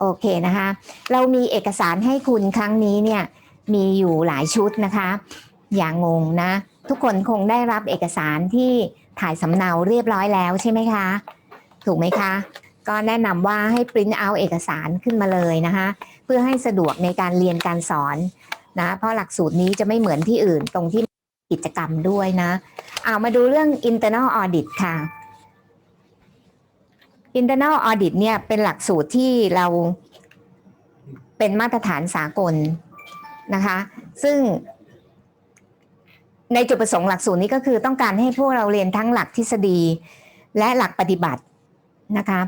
โอเคนะคะ เรามีเอกสารให้คุณครั้งนี้เนี่ยมีอยู่หลายชุดนะคะ อย่างงงนะ ทุกคนคงได้รับเอกสารที่ถ่ายสำเนาเรียบร้อยแล้วใช่ไหมคะ ถูกไหมคะ ก็แนะนำว่าให้ปริ้นเอาเอกสารขึ้นมาเลยนะคะ เพื่อให้สะดวกในการเรียนการสอนนะ เพราะหลักสูตรนี้จะไม่เหมือนที่อื่นตรงที่กิจกรรมด้วยนะ เอามาดูเรื่อง internal audit ค่ะ internal audit เนี่ยเป็นหลักสูตรที่เราเป็นมาตรฐานสากลนะคะ ซึ่งในจุดประสงค์หลักสูตรนี้ก็คือต้องการให้พวกเราเรียนทั้งหลักทฤษฎีและหลักปฏิบัตินะคะ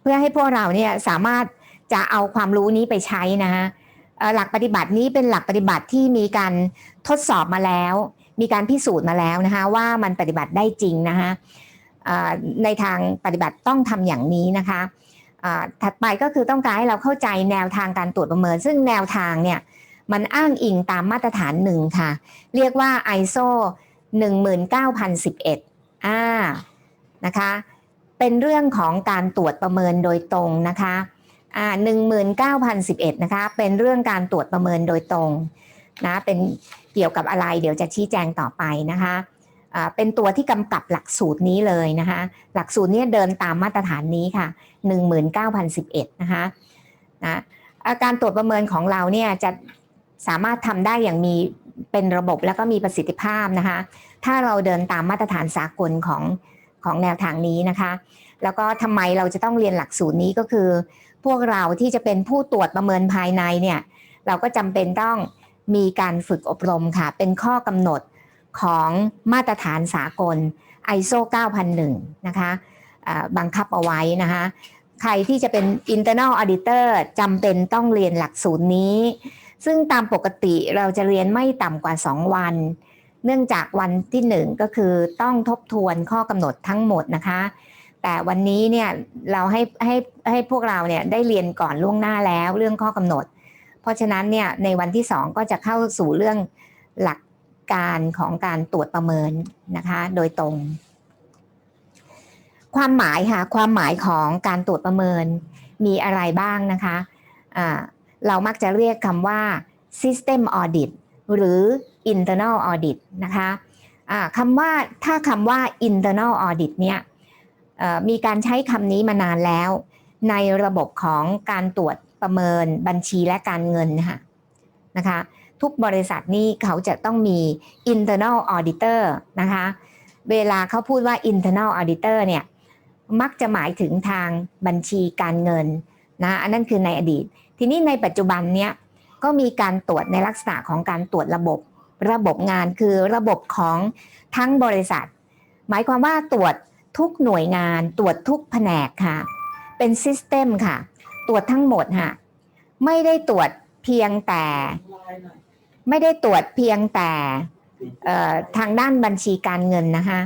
เพื่อให้พวกเราเนี่ยสามารถจะเอาความรู้นี้ไปใช้นะคะหลักปฏิบัตินี้เป็นหลักปฏิบัติที่มีการทดสอบมาแล้ว มีการพิสูจน์มาแล้วนะคะว่ามันปฏิบัติได้จริงนะคะ ในทางปฏิบัติต้องทำอย่างนี้นะคะถัดไปก็คือต้องการให้เราเข้าใจแนวทางการตรวจประเมิน ซึ่งแนวทางเนี่ยมันอ้างอิงตามมาตรฐานหนึ่งค่ะ เรียกว่า ISO 19011อ่านะคะเป็นเรื่องของการตรวจประเมินโดยตรงนะคะอ่า19,011นะคะเป็นเรื่องการตรวจประเมินโดยตรงนะเป็นเกี่ยวกับอะไรเดี๋ยวจะชี้แจงต่อไปนะคะ เป็นตัวที่กำกับหลักสูตรนี้เลยนะคะ หลักสูตรนี้เดินตามมาตรฐานนี้ค่ะ 19,011 นะคะนะอาการตรวจประเมินของเราเนี่ยจะสามารถทำได้อย่างมีเป็นระบบแล้วก็มีประสิทธิภาพนะคะ ถ้าเราเดินตามมาตรฐานสากลของของแนวทางนี้นะคะ แล้วก็ทำไมเราจะต้องเรียนหลักสูตรนี้ก็คือ พวกเราที่จะเป็นผู้ตรวจประเมินภายในเนี่ย เราก็จำเป็นต้องมีการฝึกอบรมค่ะ เป็นข้อกำหนด ของมาตรฐานสากล ISO 9001 นะคะบังคับเอาไว้นะคะใครที่จะเป็น internal auditor จำเป็นต้องเรียนหลักสูตรนี้ ซึ่งตามปกติเราจะเรียนไม่ต่ำกว่า 2 วัน เนื่องจากวันที่ 1 ก็คือต้องทบทวนข้อกำหนดทั้งหมดนะคะ แต่วันนี้เนี่ยเราให้ให้ให้พวกเราเนี่ยได้เรียนก่อนล่วงหน้าแล้วเรื่องข้อกำหนด เพราะฉะนั้นเนี่ยในวันที่ 2 ก็จะเข้าสู่เรื่องหลัก การของการตรวจประเมินนะคะ โดยตรง ความหมายค่ะความหมายของการตรวจประเมินมีอะไรบ้างนะคะอ่าเรามักจะเรียกคำว่า system audit หรือ internal audit นะคะอ่าคำว่าถ้าคำว่า internal audit เนี่ยมีการใช้คำนี้มานานแล้ว ในระบบของการตรวจประเมินบัญชีและการเงินนะคะนะคะ ทุกบริษัทนี่เขาจะต้องมี internal auditor นะคะ เวลาเขาพูดว่า internal auditor เนี่ย มักจะหมายถึงทางบัญชีการเงินนะ อันนั้นคือในอดีต ทีนี้ในปัจจุบันเนี่ยก็มีการตรวจในลักษณะของการตรวจระบบ ระบบงานคือระบบของทั้งบริษัท หมายความว่าตรวจทุกหน่วยงาน ตรวจทุกแผนกค่ะ เป็นซิสเต็มค่ะ ตรวจทั้งหมดค่ะ ไม่ได้ตรวจเพียงแต่ ไม่ได้ตรวจเพียงแต่ทางด้านบัญชีการเงินนะคะ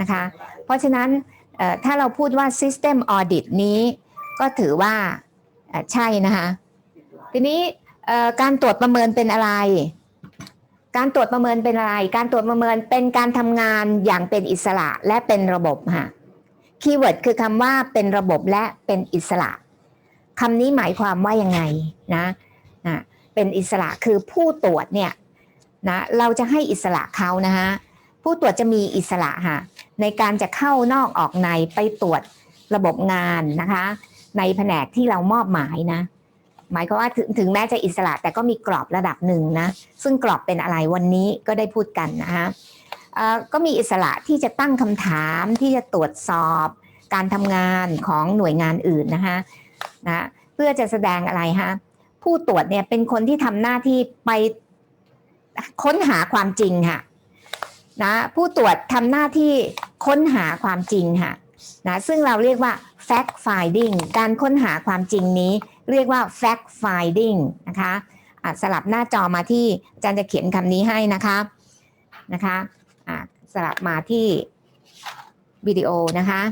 นะคะ เพราะฉะนั้นถ้าเราพูดว่า System Audit นี้ก็ถือว่าใช่นะคะทีนี้การตรวจประเมินเป็นอะไร การตรวจประเมินเป็นอะไร การตรวจประเมินเป็นการทำงานอย่างเป็นอิสระและเป็นระบบค่ะคีย์เวิร์ดคือคำว่าเป็นระบบและเป็นอิสระคำนี้หมายความว่ายังไงนะนะ เป็นอิสระคือผู้ตรวจเนี่ยนะเราจะให้อิสระเขานะคะผู้ตรวจจะมีอิสระค่ะในการจะเข้านอกออกในไปตรวจระบบงานนะคะ ในแผนกที่เรามอบหมายนะ หมายความว่าถึงถึงแม้จะอิสระแต่ก็มีกรอบระดับหนึ่งนะ ซึ่งกรอบเป็นอะไรวันนี้ก็ได้พูดกันนะคะก็มีอิสระที่จะตั้งคำถามที่จะตรวจสอบการทำงานของหน่วยงานอื่นนะคะนะเพื่อจะแสดงอะไรฮะ ผู้ตรวจเนี่ยเป็นคนที่ทำหน้าที่ไปค้นหาความจริงค่ะนะผู้ตรวจทำหน้าที่ค้นหาความจริงค่ะนะซึ่งเราเรียกว่า fact finding การค้นหาความจริงนี้ เรียกว่า fact finding นะคะสลับหน้าจอมาที่อาจารย์จะเขียนคำนี้ให้นะคะนะคะะสลับมาที่วิดีโอนะคะ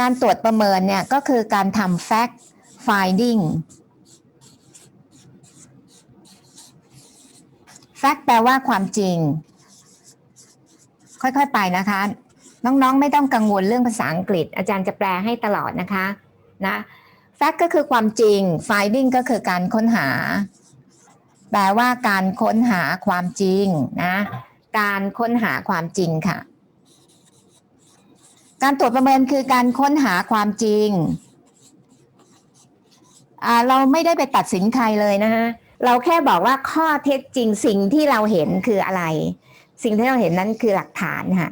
การตรวจประเมินเนี่ยก็คือการทำ fact finding fact แปลว่าความจริง ค่อยๆไปนะคะ น้องๆไม่ต้องกังวลเรื่องภาษาอังกฤษ อาจารย์จะแปลให้ตลอดนะคะนะ fact ก็คือความจริง finding ก็คือการค้นหา แปลว่าการค้นหาความจริงนะ การค้นหาความจริงค่ะ การตรวจประเมินคือการค้นหาความจริงเราไม่ได้ไปตัดสินใครเลยนะฮะ เราแค่บอกว่าข้อเท็จจริงสิ่งที่เราเห็นคืออะไร สิ่งที่เราเห็นนั้นคือหลักฐานค่ะ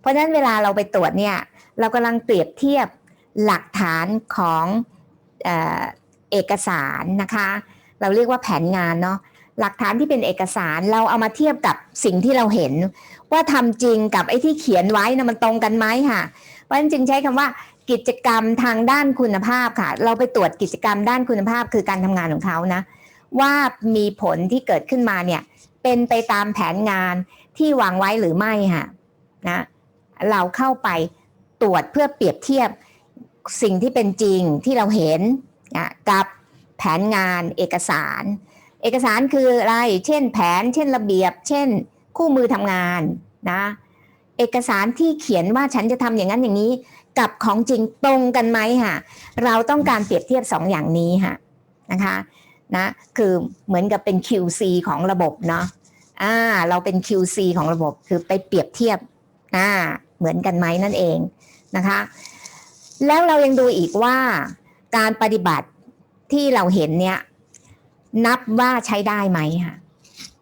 เพราะฉะนั้นเวลาเราไปตรวจเนี่ยเรากำลังเปรียบเทียบหลักฐานของเออเอกสารนะคะ เราเรียกว่าแผนงานเนาะหลักฐานที่เป็นเอกสารเราเอามาเทียบกับสิ่งที่เราเห็น ว่าทำจริงกับไอ้ที่เขียนไว้นะมันตรงกันไหมค่ะ เพราะฉะนั้นจึงใช้คำว่ากิจกรรมทางด้านคุณภาพค่ะ เราไปตรวจกิจกรรมด้านคุณภาพคือการทำงานของเขานะ ว่ามีผลที่เกิดขึ้นมาเนี่ยเป็นไปตามแผนงานที่วางไว้หรือไม่ค่ะนะเราเข้าไปตรวจเพื่อเปรียบเทียบสิ่งที่เป็นจริงที่เราเห็นนะกับแผนงานเอกสาร เอกสารคืออะไร เช่นแผน เช่นระเบียบ เช่น คู่มือทำงานนะเอกสารที่เขียนว่าฉันจะทำอย่างนั้นอย่างนี้ กับของจริงตรงกันไหมค่ะเราต้องการเปรียบเทียบสองอย่างนี้ค่ะนะคะ นะคือเหมือนกับเป็น QC ของระบบเนาะอ่าเราเป็น QC ของระบบคือไปเปรียบเทียบอ่าเหมือนกันไหมนั่นเองนะคะ แล้วเรายังดูอีกว่าการปฏิบัติที่เราเห็นเนี่ยนับว่าใช้ได้ไหมค่ะ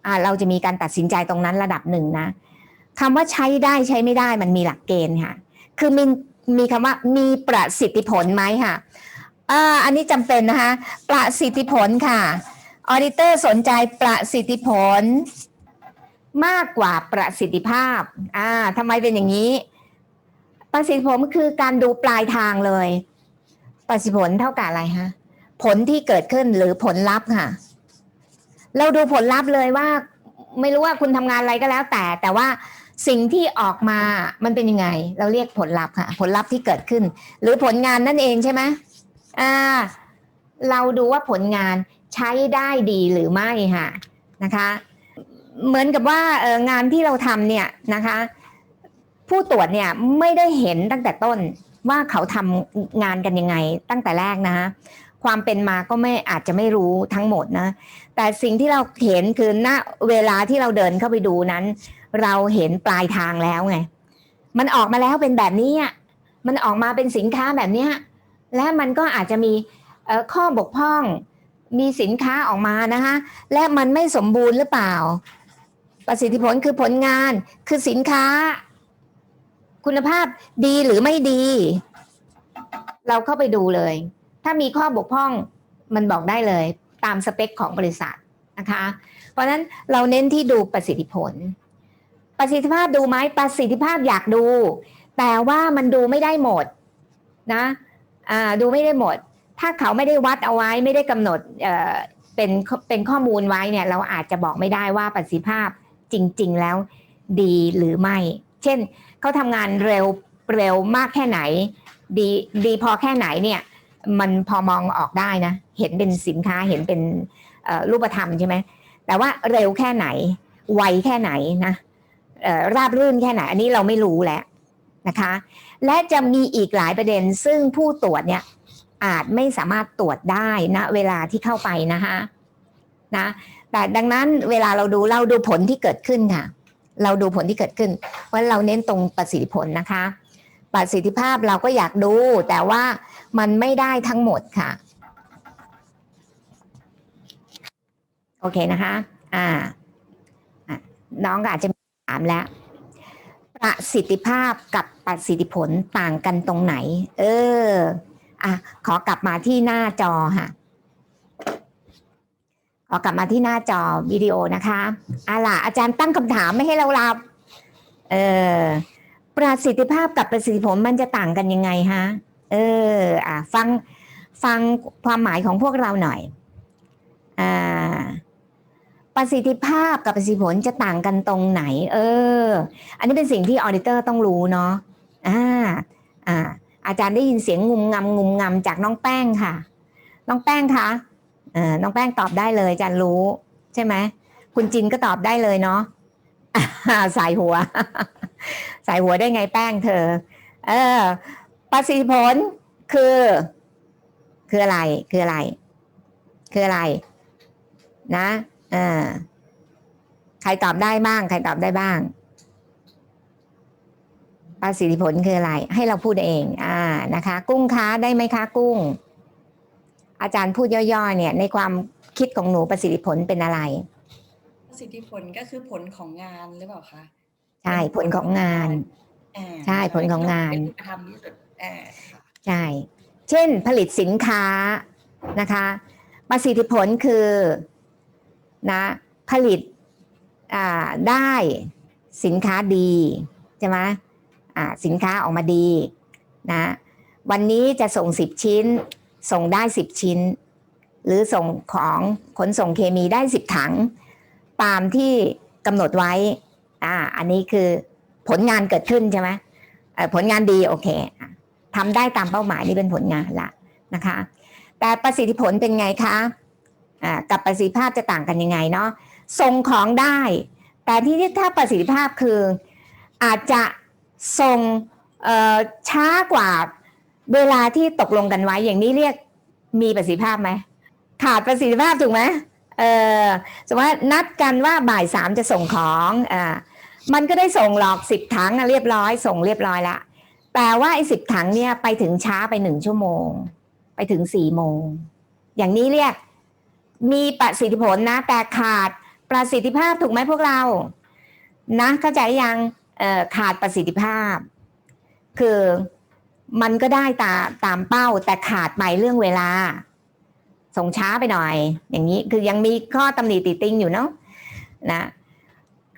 อ่าเราจะมีการตัดสินใจตรงนั้นระดับหนึ่งนะคำว่าใช้ได้ใช้ไม่ได้มันมีหลักเกณฑ์ค่ะ คือมีมีคำว่ามีประสิทธิผลไหมค่ะ อ่าอันนี้จำเป็นนะคะ ประสิทธิผลค่ะ ออดิเตอร์สนใจประสิทธิผล มากกว่าประสิทธิภาพ อ่าทำไมเป็นอย่างนี้ ประสิทธิผลคือการดูปลายทางเลย ประสิทธิผลเท่ากับอะไรฮะ ผลที่เกิดขึ้นหรือผลลัพธ์ค่ะ เราดูผลลัพธ์เลยว่า ไม่รู้ว่าคุณทำงานอะไรก็แล้วแต่ แต่ว่าสิ่งที่ออกมา มันเป็นยังไง เราเรียกผลลัพธ์ค่ะ ผลลัพธ์ที่เกิดขึ้น หรือผลงานนั่นเองใช่ไหม อ่า เราดูว่าผลงานใช้ได้ดีหรือไม่ค่ะนะคะ เหมือนกับว่าเอองานที่เราทำเนี่ยนะคะ ผู้ตรวจเนี่ยไม่ได้เห็นตั้งแต่ต้นว่าเขาทำงานกันยังไงตั้งแต่แรกนะคะความเป็นมาก็ไม่อาจจะไม่รู้ทั้งหมดนะ แต่สิ่งที่เราเห็นคือณเวลาที่เราเดินเข้าไปดูนั้น เราเห็นปลายทางแล้วไง มันออกมาแล้วเป็นแบบนี้อะมันออกมาเป็นสินค้าแบบเนี้ย และมันก็อาจจะมีข้อบกพร่องมีสินค้าออกมานะคะและมันไม่สมบูรณ์หรือเปล่า ประสิทธิผลคือผลงานคือสินค้า คุณภาพดีหรือไม่ดี เราเข้าไปดูเลย ถ้ามีข้อบกพร่องมันบอกได้เลย ตามสเปคของบริษัทนะคะ เพราะนั้นเราเน้นที่ดูประสิทธิผล ประสิทธิภาพดูไหมประสิทธิภาพอยากดู แต่ว่ามันดูไม่ได้หมดนะ ดูไม่ได้หมด ถ้าเขาไม่ได้วัดเอาไว้ไม่ได้กำหนดเป็นเป็นข้อมูลไว้เนี่ยเราอาจจะบอกไม่ได้ว่าประสิทธิภาพจริง ๆ แล้วดีหรือไม่ เช่นเขาทำงานเร็วเร็วมากแค่ไหน ดีดีพอแค่ไหนเนี่ยมันพอมองออกได้นะ เห็นเป็นสินค้าเห็นเป็นรูปธรรมใช่ไหมแต่ว่าเร็วแค่ไหน ไวแค่ไหนนะราบรื่นแค่ไหน อันนี้เราไม่รู้แหละนะคะ และจะมีอีกหลายประเด็น ซึ่งผู้ตรวจเนี่ยอาจไม่สามารถตรวจได้นะเวลาที่เข้าไปนะคะนะแต่ดังนั้นเวลาเราดูเราดูผลที่เกิดขึ้นค่ะ เราดูผลที่เกิดขึ้นเพราะเราเน้นตรงประสิทธิผลนะคะ ประสิทธิภาพเราก็อยากดูแต่ว่ามันไม่ได้ทั้งหมดค่ะ โอเคนะคะ อ่าน้องอาจจะถามแล้ว ประสิทธิภาพกับประสิทธิผลต่างกันตรงไหน เออ อะ ขอกลับมาที่หน้าจอค่ะ ขอกลับมาที่หน้าจอวิดีโอนะคะอะล่ะอาจารย์ตั้งคำถามไม่ให้เรารับ เออ ประสิทธิภาพกับประสิทธิผลมันจะต่างกันยังไงฮะ เออ อะ ฟัง ฟังความหมายของพวกเราหน่อย อ่า ประสิทธิภาพกับประสิทธิผลจะต่างกันตรงไหน เออ อันนี้เป็นสิ่งที่ออเดเตอร์ต้องรู้เนาะอ่าอ่าอาจารย์ได้ยินเสียงงุมงำงุมงำจากน้องแป้งค่ะ น้องแป้งคะเออน้องแป้งตอบได้เลยอาจารย์รู้ ใช่ไหมคุณจินก็ตอบได้เลยเนาะอ่าสายหัว สายหัวได้ไงแป้งเธอ เออ ประสิทธิผลคือ คืออะไร คืออะไร คืออะไร นะ ออใครตอบได้บ้าง ใครตอบได้บ้างประสิทธิผลคืออะไร ให้เราพูดเอง อ่านะคะ กุ้งค้าได้ไหมคะกุ้ง อาจารย์พูดย่อๆเนี่ย ในความคิดของหนูประสิทธิผลเป็นอะไร ประสิทธิผลก็คือผลของงานหรือเปล่าคะใช่ผลของงานอ่าใช่ผลของงานเป็นรูปธรรมที่สุดอ่าค่ะใช่เช่นผลิตสินค้านะคะ ประสิทธิผลคือ นะผลิตได้สินค้าดีใช่ไหมสินค้าออกมาดีนะวันนี้จะส่ง 10 ชิ้น ส่งได้ 10 ชิ้น หรือส่งของขนส่งเคมีได้ 10 ถัง ตามที่กำหนดไว้อ่าอันนี้คือผลงานเกิดขึ้นใช่ไหมผลงานดีโอเคทำได้ตามเป้าหมายนี่เป็นผลงานละนะคะ แต่ประสิทธิผลเป็นไงคะ กับประสิทธิภาพจะต่างกันยังไงเนาะส่งของได้ แต่ที่ถ้าประสิทธิภาพคืออาจจะส่งช้ากว่าเวลาที่ตกลงกันไว้อย่างนี้เรียกมีประสิทธิภาพไหมขาดประสิทธิภาพถูกไหมเออสมมติว่านัดกันว่าบ่ายสามจะส่งของอ่ามันก็ได้ส่งหลอกสิบถังเรียบร้อย ส่งเรียบร้อยละแต่ว่าไอ้สิบถังเนี่ยไปถึงช้าไปหนึ่งชั่วโมง ไปถึงสี่โมง อย่างนี้เรียก มีประสิทธิผลนะ แต่ขาดประสิทธิภาพถูกไหมพวกเรา นะเข้าใจยังขาดประสิทธิภาพ คือมันก็ได้ตาตามเป้า แต่ขาดไปเรื่องเวลา ส่งช้าไปหน่อย อย่างนี้คือยังมีข้อตำหนิติติงอยู่เนาะนะ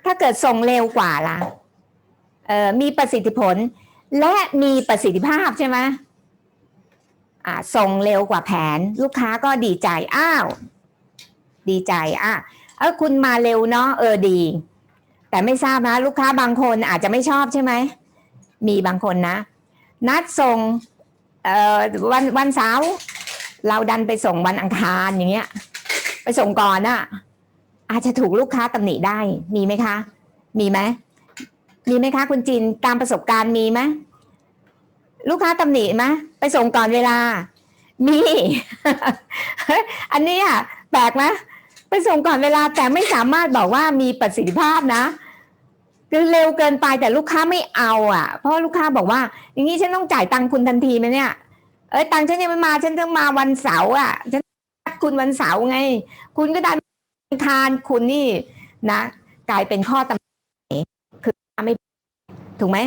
ถ้าเกิดส่งเร็วกว่าล่ะเอ่อมีประสิทธิผลและมีประสิทธิภาพใช่ไหมส่งเร็วกว่าแผน ลูกค้าก็ดีใจ อ้าว ดีใจอะเออคุณมาเร็วเนาะเออดี แต่ไม่ทราบนะ ลูกค้าบางคนอาจจะไม่ชอบใช่ไหม มีบางคนนะ นัดส่งเอ่อวันวันเสาร์เราดันไปส่งวันอังคารอย่างเงี้ย ไปส่งก่อนอะอาจจะถูกลูกค้าตำหนิได้ มีไหมคะ มีไหมมีไหมคะ คุณจินตามประสบการณ์มีไหมลูกค้าตำหนิไหมไปส่งก่อนเวลา มี อันนี้อะแปลกไหม ไปส่งก่อนเวลาแต่ไม่สามารถบอกว่ามีประสิทธิภาพนะคือเร็วเกินไปแต่ลูกค้าไม่เอาอะ เพราะลูกค้าบอกว่า อย่างนี้ฉันต้องจ่ายตังคุณทันทีไหมเนี่ย เอ้ยตังฉันยังไม่มาฉันต้องมาวันเสาร์อะฉันนัดคุณวันเสาร์ไง คุณก็ดันอังคารคุณนี่นะกลายเป็นข้อตำหนิคือไม่ถูกไหม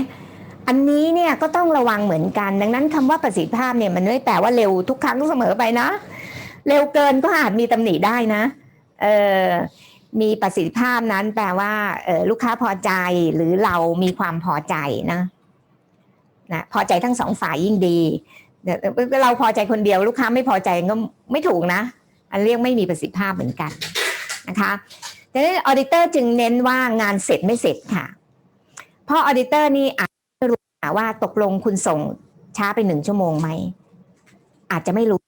อันนี้เนี่ยก็ต้องระวังเหมือนกัน ดังนั้นคำว่าประสิทธิภาพเนี่ยมันไม่แปลว่าเร็วทุกครั้งเสมอไปนะ เร็วเกินก็อาจมีตำหนิได้นะ มีประสิทธิภาพนั้นแปลว่าลูกค้าพอใจหรือเรามีความพอใจนะนะพอใจทั้งสองฝ่ายยิ่งดีเราพอใจคนเดียวลูกค้าไม่พอใจก็ไม่ถูกนะ อันเรียกไม่มีประสิทธิภาพเหมือนกันนะคะดังนั้นออดิเตอร์จึงเน้นว่างานเสร็จไม่เสร็จค่ะ เพราะออดิเตอร์นี่อาจจะรู้ว่าตกลงคุณส่งช้าไปหนึ่งชั่วโมงไหมอาจจะไม่รู้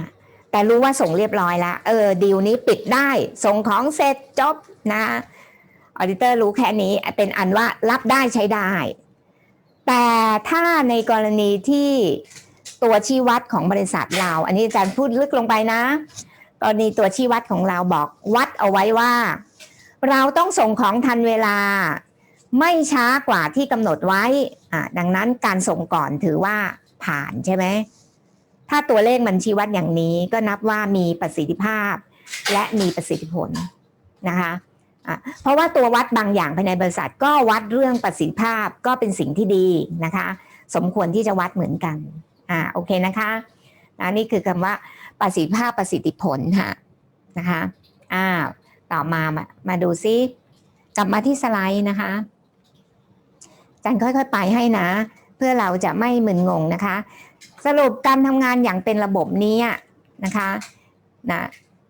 นะ แต่รู้ว่าส่งเรียบร้อยแล้วเออดีลนี้ปิดได้ ส่งของเสร็จจบนะออดิเตอร์รู้แค่นี้เป็นอันว่ารับได้ใช้ได้ แต่ถ้าในกรณีที่ตัวชี้วัดของบริษัทเรา อันนี้อาจารย์พูดลึกลงไปนะ กรณีตัวชี้วัดของเราบอกวัดเอาไว้ว่า เราต้องส่งของทันเวลา ไม่ช้ากว่าที่กำหนดไว้อ่าดังนั้นการส่งก่อนถือว่าผ่านใช่ไหม ถ้าตัวเลขมันชี้วัดอย่างนี้ก็นับว่ามีประสิทธิภาพ และมีประสิทธิผลนะคะะเพราะว่าตัววัดบางอย่างภายในบริษัทก็วัดเรื่องประสิทธิภาพก็เป็นสิ่งที่ดีนะคะ สมควรที่จะวัดเหมือนกันอ่าโอเคนะคะนะนี่คือคำว่าประสิทธิภาพประสิทธิผลค่ะนะคะอ้าต่อมามามาดูซิกลับมาที่สไลด์นะคะจันค่อยๆไปให้นะ เพื่อเราจะไม่มึนงงนะคะ สรุปการทำงานอย่างเป็นระบบนี้นะคะนะ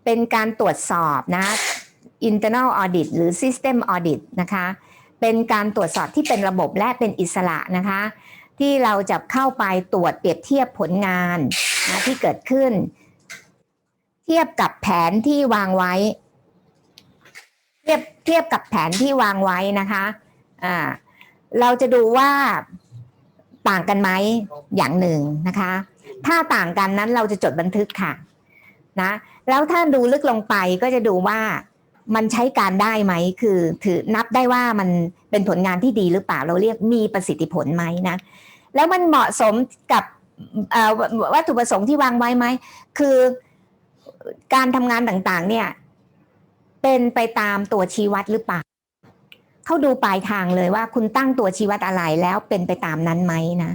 เป็นการตรวจสอบนะ internal audit หรือ system audit นะคะเป็นการตรวจสอบที่เป็นระบบและเป็นอิสระนะคะ ที่เราจะเข้าไปตรวจเปรียบเทียบผลงานนะที่เกิดขึ้น เทียบกับแผนที่วางไว้ เทียบเทียบกับแผนที่วางไว้นะคะอ่าเราจะดูว่า ต่างกันไหมอย่างหนึ่งนะคะ ถ้าต่างกันนั้นเราจะจดบันทึกค่ะนะแล้วถ้าดูลึกลงไปก็จะดูว่ามันใช้การได้ไหมคือถือนับได้ว่ามันเป็นผลงานที่ดีหรือเปล่าเราเรียกมีประสิทธิผลไหมนะแล้วมันเหมาะสมกับวัตถุประสงค์ที่วางไว้ไหมคือการทำงานต่างๆเนี่ยเป็นไปตามตัวชี้วัดหรือเปล่า เขาดูปลายทางเลยว่าคุณตั้งตัวชีวัดอะไรแล้วเป็นไปตามนั้นไหมนะ